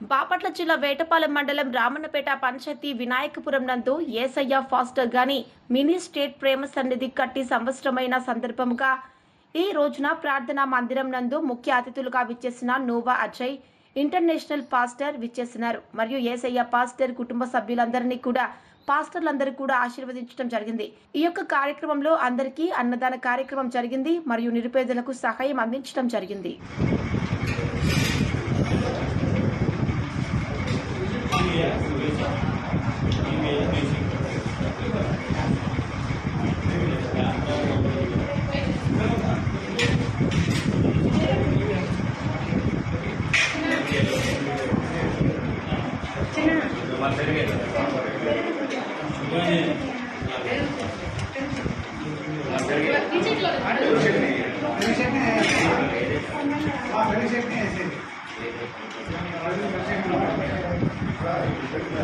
బాపట్ల జిల్లా వేటపాలెం మండలం రామన్నపేట పంచాయతీ వినాయకపురం నందు ఏసయ్య ఫాస్టర్ గాని మినీ స్టేట్ ప్రేమ సన్నిధి కట్టి సంవత్సరమైన సందర్భముగా ఈ రోజున ప్రార్థనా మందిరం నందు ముఖ్య అతిథులుగా విచ్చేసిన నోవా అజయ్ ఇంటర్నేషనల్ పాస్టర్ విచ్చేసినారు. మరియు ఏసయ్య పాస్టర్ కుటుంబ సభ్యులందరినీ కూడా పాస్టర్లందరూ కూడా ఆశీర్వదించడం జరిగింది. ఈ యొక్క కార్యక్రమంలో అందరికీ అన్నదాన కార్యక్రమం జరిగింది. మరియు నిరుపేదలకు సహాయం అందించడం జరిగింది. జరిగేది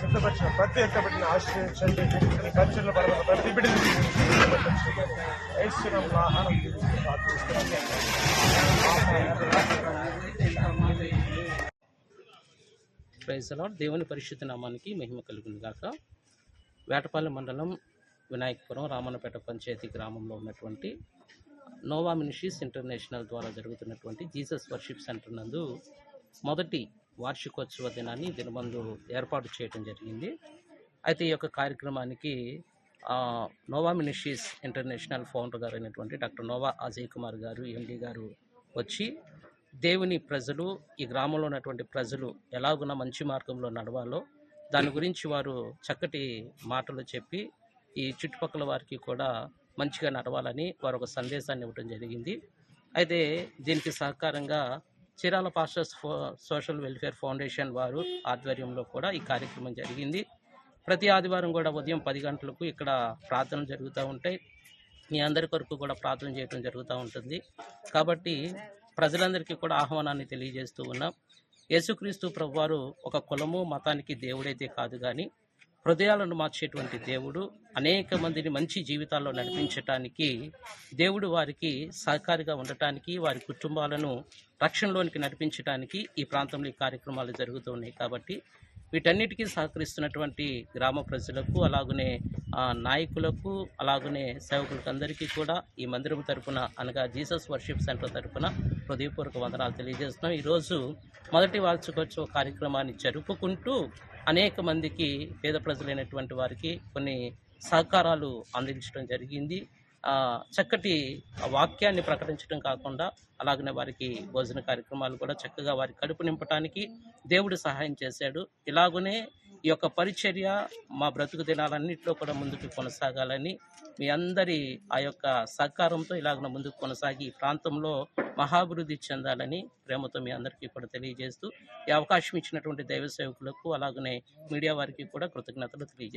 సిద్ధపరిచిన ప్రతి ఎక్కబడిన ఆశ్రయించండి. మీ ఖర్చుల పడవ ప్రతి బిడ్డలు ఐశ్వర్యం ఆహారం ప్రైజ్ అలాడ్ దేవుని పరిశుద్ధ నామానికి మహిమ కలుగును గాక. వేటపాలెం మండలం వినాయకపురం రామన్నపేట పంచాయతీ గ్రామంలో ఉన్నటువంటి నోవా మినిషీస్ ఇంటర్నేషనల్ ద్వారా జరుగుతున్నటువంటి జీసస్ వర్షిప్ సెంటర్ నందు మొదటి వార్షికోత్సవ దినాన్ని దినబంధు ఏర్పాటు చేయడం జరిగింది. అయితే ఈ యొక్క కార్యక్రమానికి నోవా మినిషీస్ ఇంటర్నేషనల్ ఫౌండర్ గారు అయినటువంటి డాక్టర్ నోవా అజయ్ కుమార్ గారు ఎండి గారు వచ్చి దేవుని ప్రజలు ఈ గ్రామంలో ఉన్నటువంటి ప్రజలు ఎలాగున్న మంచి మార్గంలో నడవాలో దాని గురించి వారు చక్కటి మాటలు చెప్పి ఈ చుట్టుపక్కల వారికి కూడా మంచిగా నడవాలని వారు ఒక సందేశాన్ని ఇవ్వడం జరిగింది. అయితే దీనికి సహకారంగా Chirala pastors social welfare foundation వారు ఆధ్వర్యంలో కూడా ఈ కార్యక్రమం జరిగింది. ప్రతి ఆదివారం కూడా ఉదయం పది గంటలకు ఇక్కడ ప్రార్థనలు జరుగుతూ ఉంటాయి. మీ అందరి కొరకు కూడా ప్రార్థన చేయడం జరుగుతూ ఉంటుంది. కాబట్టి ప్రజలందరికీ కూడా ఆహ్వానాన్ని తెలియజేస్తూ ఉన్నాం. యేసుక్రీస్తు ప్రభువారు ఒక కులము మతానికి దేవుడైతే కాదు కానీ హృదయాలను మార్చేటువంటి దేవుడు అనేక మందిని మంచి జీవితాల్లో నడిపించటానికి దేవుడు వారికి సహకారిగా ఉండటానికి వారి కుటుంబాలను రక్షణలోనికి నడిపించడానికి ఈ ప్రాంతంలో ఈ కార్యక్రమాలు జరుగుతూ ఉన్నాయి కాబట్టి వీటన్నిటికీ సహకరిస్తున్నటువంటి గ్రామ ప్రజలకు అలాగనే నాయకులకు అలాగనే సేవకులకు అందరికీ కూడా ఈ మందిరం తరపున అనగా జీసస్ వర్షిప్ సెంటర్ తరపున హృదయపూర్వక వందనాలు తెలియజేస్తున్నాం. ఈరోజు మొదటి వార్షికోత్సవ కార్యక్రమాన్ని జరుపుకుంటూ అనేక మందికి పేద ప్రజలైనటువంటి వారికి కొన్ని సహకారాలు అందించడం జరిగింది. చక్కటి వాక్యాన్ని ప్రకటించడం కాకుండా అలాగనే వారికి భోజన కార్యక్రమాలు కూడా చక్కగా వారి కడుపు నింపటానికి దేవుడు సహాయం చేశాడు. ఇలాగనే ఈ యొక్క పరిచర్య మా బ్రతుకు దినాలన్నింటిలో కూడా ముందుకు కొనసాగాలని మీ అందరి ఆ యొక్క సహకారంతో ఇలాగన ముందుకు కొనసాగి ఈ ప్రాంతంలో మహాభివృద్ధి చెందాలని ప్రేమతో మీ అందరికీ కూడా తెలియజేస్తూ ఈ అవకాశం ఇచ్చినటువంటి దైవ సేవకులకు అలాగనే మీడియా వారికి కూడా కృతజ్ఞతలు తెలియజేస్తాను